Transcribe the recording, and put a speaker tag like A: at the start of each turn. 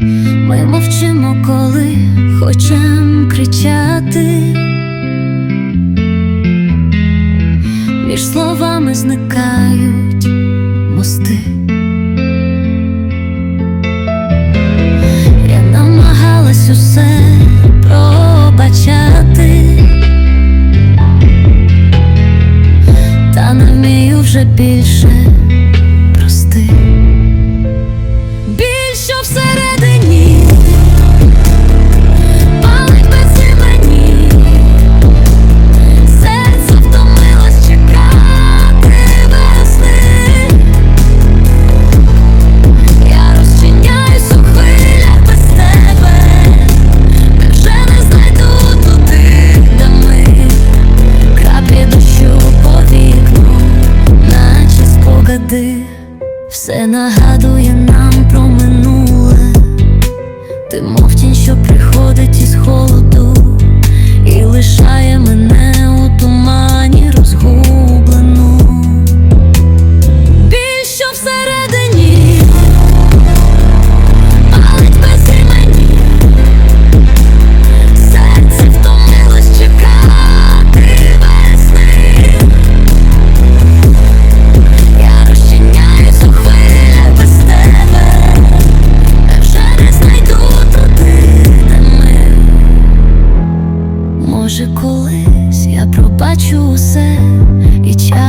A: Ми мовчимо, коли хочем кричати. Між словами зникають мости. Я намагалась усе пробачати, та не вмію вже більше Все нагадує. Може, колись я пробачу усе і час.